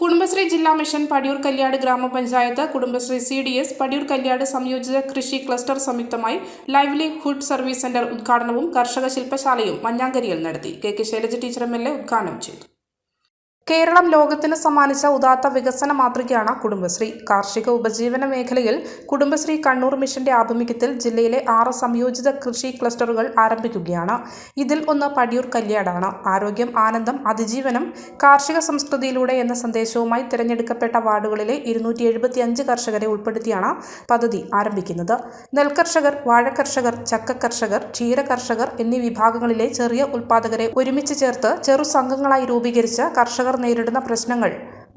കുടുംബശ്രീ ജില്ലാ മിഷൻ പടിയൂർ കല്യാട് ഗ്രാമപഞ്ചായത്ത് Kudumbashree C D S Padiyoor Kalliad സംയോജിത കൃഷി ക്ലസ്റ്റർ സംയുക്തമായി ലൈവ്ലിഹുഡ് സർവീസ് സെന്റർ ഉദ്ഘാടനവും കർഷക ശില്പശാലയും മഞ്ഞാങ്കരിയിൽ നടത്തി. K K Shailaja teacher M L A ഉദ്ഘാടനം ചെയ്തു. കേരളം ലോകത്തിന് സമ്മാനിച്ച ഉദാത്ത വികസന മാതൃകയാണ് കുടുംബശ്രീ. കാർഷിക ഉപജീവന മേഖലയിൽ കുടുംബശ്രീ കണ്ണൂർ മിഷന്റെ ആഭിമുഖ്യത്തിൽ ജില്ലയിലെ ആറ് സംയോജിത കൃഷി ക്ലസ്റ്ററുകൾ ആരംഭിക്കുകയാണ്. ഇതിൽ ഒന്ന് പടിയൂർ കല്യാടാണ്. ആരോഗ്യം ആനന്ദം അതിജീവനം കാർഷിക സംസ്കൃതിയിലൂടെ എന്ന സന്ദേശവുമായി തിരഞ്ഞെടുക്കപ്പെട്ട വാർഡുകളിലെ ഇരുന്നൂറ്റി എഴുപത്തിയഞ്ച് കർഷകരെ ഉൾപ്പെടുത്തിയാണ് പദ്ധതി ആരംഭിക്കുന്നത്. നെൽകർഷകർ വാഴക്കർഷകർ ചക്ക കർഷകർ ക്ഷീര കർഷകർ എന്നീ വിഭാഗങ്ങളിലെ ചെറിയ ഉൽപ്പാദകരെ ഒരുമിച്ച് ചേർത്ത് ചെറു സംഘങ്ങളായി രൂപീകരിച്ച് കർഷകർ നേരിടുന്ന പ്രശ്നങ്ങൾ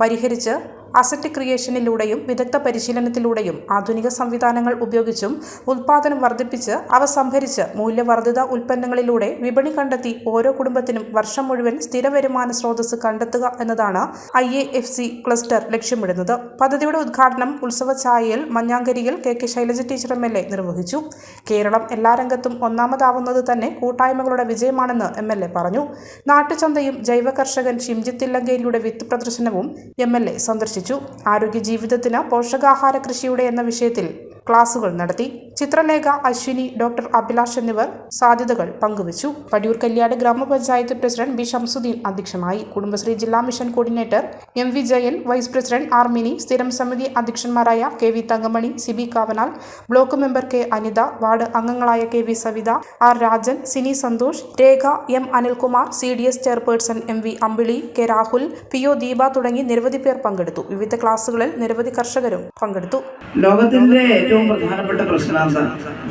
പരിഹരിച്ച് അസറ്റ് ക്രിയേഷനിലൂടെയും വിദഗ്ധ പരിശീലനത്തിലൂടെയും ആധുനിക സംവിധാനങ്ങൾ ഉപയോഗിച്ചും ഉൽപാദനം വർദ്ധിപ്പിച്ച് അവ സംഭരിച്ച് മൂല്യവർദ്ധിത ഉൽപ്പന്നങ്ങളിലൂടെ വിപണി കണ്ടെത്തി ഓരോ കുടുംബത്തിനും വർഷം മുഴുവൻ സ്ഥിര വരുമാന സ്രോതസ് കണ്ടെത്തുക എന്നതാണ് I A F C cluster ലക്ഷ്യമിടുന്നത്. പദ്ധതിയുടെ ഉദ്ഘാടനം ഉത്സവ ചായയിൽ മഞ്ഞാങ്കരിയിൽ K K Shailaja teacher M L A നിർവഹിച്ചു. കേരളം എല്ലാ രംഗത്തും ഒന്നാമതാവുന്നത് തന്നെ കൂട്ടായ്മകളുടെ വിജയമാണെന്ന് എം എൽ എ പറഞ്ഞു. നാട്ടുചന്തയും ജൈവ കർഷകൻ ഷിംജിത്തില്ലങ്കേരിയുടെ വിത്ത് പ്രദർശനവും എം എൽ എ സന്ദർശിച്ചു. ആരോഗ്യ ജീവിതത്തിന് പോഷകാഹാര കൃഷിയുടെ എന്ന വിഷയത്തിൽ ക്ലാസുകൾ നടത്തി ചിത്രലേഖ അശ്വിനി ഡോക്ടർ അഭിലാഷ് എന്നിവർ സാധ്യതകൾ പങ്കുവച്ചു. പടിയൂർ കല്യാട് ഗ്രാമപഞ്ചായത്ത് പ്രസിഡന്റ് ബി ഷംസുദ്ദീൻ അധ്യക്ഷനായി കുടുംബശ്രീ ജില്ലാ mission coordinator M V Jayan vice president R Mini സ്ഥിരം സമിതി അധ്യക്ഷന്മാരായ K V Thankamani C B Kavanal block member K Anitha ward അംഗങ്ങളായ K V Savitha R Rajan Sini Santhosh Rekha M Anilkumar C D S chairperson M V Ambili K Rahul P O Deepa തുടങ്ങി നിരവധി പേർ പങ്കെടുത്തു. വിവിധ ക്ലാസുകളിൽ നിരവധി കർഷകരും പങ്കെടുത്തു. ലോകത്തിന്റെ പ്രധാനപ്പെട്ട പ്രശ്നമാണ്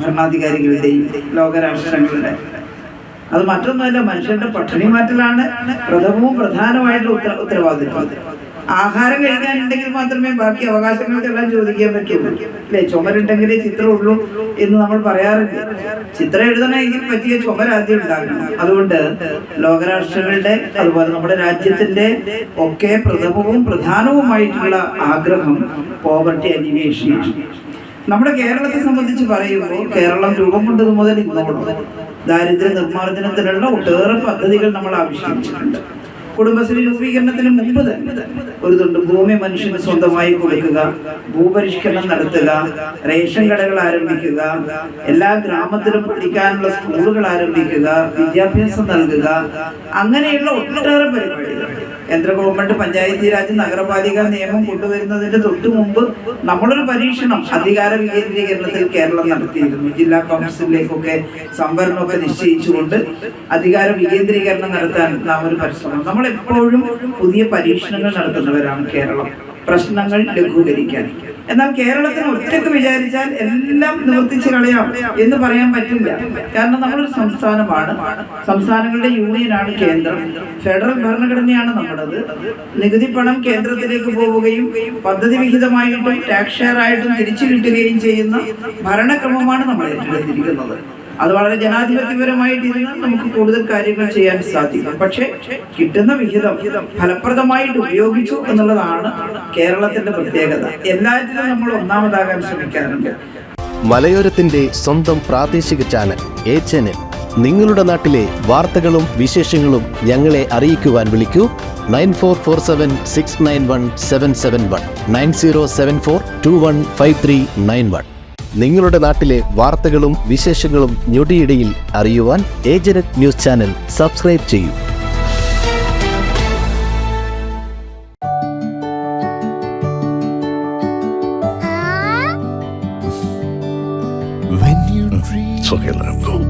ഭരണാധികാരികളുടെ ഭരണാധികാരികളുടെയും ലോകരാഷ്ട്രങ്ങളുടെ. അത് മറ്റൊന്നുമല്ല മനുഷ്യന്റെ പട്ടിണി മാറ്റലാണ്. പ്രഥമവും പ്രധാനമായിട്ടുള്ള ഉത്തര ഉത്തരവാദിത്വം. ആഹാരം കഴിക്കാനുണ്ടെങ്കിൽ മാത്രമേ ബാക്കി അവകാശങ്ങൾക്കെല്ലാം ചോദിക്കാൻ പറ്റുള്ളൂ അല്ലെ? ചുമരുണ്ടെങ്കിലേ ചിത്രമുള്ളൂ എന്ന് നമ്മൾ പറയാറില്ല ചിത്രം എഴുതണമെങ്കിൽ പറ്റിയ ചുമര ആദ്യം ഉണ്ടാകണം. അതുകൊണ്ട് ലോകരാഷ്ട്രങ്ങളുടെ അതുപോലെ നമ്മുടെ രാജ്യത്തിന്റെ ഒക്കെ പ്രഥമവും പ്രധാനവുമായിട്ടുള്ള ആഗ്രഹം പോവർട്ടി അലിവേഷനാണ് നമ്മുടെ കേരളത്തെ സംബന്ധിച്ച് പറയുമ്പോൾ കേരളം രൂപം കൊണ്ടത് മുതൽ ഇന്നോളം ദാരിദ്ര്യ നിർമ്മാർജനത്തിനുള്ള ഒട്ടേറെ പദ്ധതികൾ നമ്മൾ ആവിഷ്കരിച്ചിട്ടുണ്ട്. കുടുംബശ്രീ രൂപീകരണത്തിന് മുമ്പ് തന്നെ ഒരു തുണ്ട് ഭൂമി മനുഷ്യന് സ്വന്തമായി കൊടുക്കുക ഭൂപരിഷ്കരണം നടത്തുക റേഷൻ കടകൾ ആരംഭിക്കുക എല്ലാ ഗ്രാമത്തിലും പഠിക്കാനുള്ള സ്കൂളുകൾ ആരംഭിക്കുക വിദ്യാഭ്യാസം നൽകുക അങ്ങനെയുള്ള ഒട്ടേറെ പരിപാടികൾ. കേന്ദ്ര ഗവൺമെന്റ് പഞ്ചായത്തി രാജ് നഗരപാലിക നിയമം കൊണ്ടുവരുന്നതിന്റെ തൊട്ടു മുമ്പ് നമ്മളൊരു പരീക്ഷണം അധികാര വികേന്ദ്രീകരണത്തിൽ കേരളം നടത്തിയിരുന്നു. ജില്ലാ കൗൺസിലിലേക്കൊക്കെ സംവരണമൊക്കെ നിശ്ചയിച്ചുകൊണ്ട് അധികാര വികേന്ദ്രീകരണം നടത്താൻ നാം ഒരു പരിശ്രമം. നമ്മൾ എപ്പോഴും പുതിയ പരീക്ഷണങ്ങൾ നടത്തുന്നവരാണ് കേരളം. പ്രശ്നങ്ങൾ ലഘൂകരിക്കാൻ. എന്നാൽ കേരളത്തിന് ഒറ്റയ്ക്ക് വിചാരിച്ചാൽ എല്ലാം നിവർത്തിച്ച് കളയാം എന്ന് പറയാൻ പറ്റില്ല. കാരണം നമ്മളൊരു സംസ്ഥാനമാണ്. സംസ്ഥാനങ്ങളുടെ യൂണിയനാണ് കേന്ദ്രം. ഫെഡറൽ ഭരണഘടനയാണ് നമ്മുടേത്. നികുതി പണം കേന്ദ്രത്തിലേക്ക് പോവുകയും പദ്ധതി വിഹിതമായിട്ടും ടാക്സ് ഷെയർ ആയിട്ടും തിരിച്ചു കിട്ടുകയും ചെയ്യുന്ന ഭരണക്രമമാണ് നമ്മൾ ഏറ്റെടുത്തിരിക്കുന്നത് അത് വളരെ ജനാധിപത്യപരമായിട്ട് ഇരുന്നാൽ നമുക്ക് കൂടുതൽ കാര്യങ്ങൾ ചെയ്യാൻ സാധിക്കും. പക്ഷെ കിട്ടുന്ന വിഹിതം ഫലപ്രദമായിട്ട് ഉപയോഗിച്ചു എന്നുള്ളതാണ് കേരളത്തിന്റെ പ്രത്യേകത. എല്ലാറ്റിലും നമ്മൾ ഒന്നാമതാകാൻ ശ്രമിക്കാറുണ്ട്. മലയോരത്തിന്റെ സ്വന്തം പ്രാദേശിക ചാനൽ എ ചാനൽ. നിങ്ങളുടെ നാട്ടിലെ വാർത്തകളും വിശേഷങ്ങളും ഞങ്ങളെ അറിയിക്കുവാൻ വിളിക്കൂ. Nine four four seven six nine one seven seven one. Nine zero seven four two one five three nine one. നിങ്ങളുടെ നാട്ടിലെ വാർത്തകളും വിശേഷങ്ങളും ഞൊടിയിടയിൽ അറിയുവാൻ ഏജനറ്റ് ന്യൂസ് ചാനൽ സബ്സ്ക്രൈബ് ചെയ്യൂ. When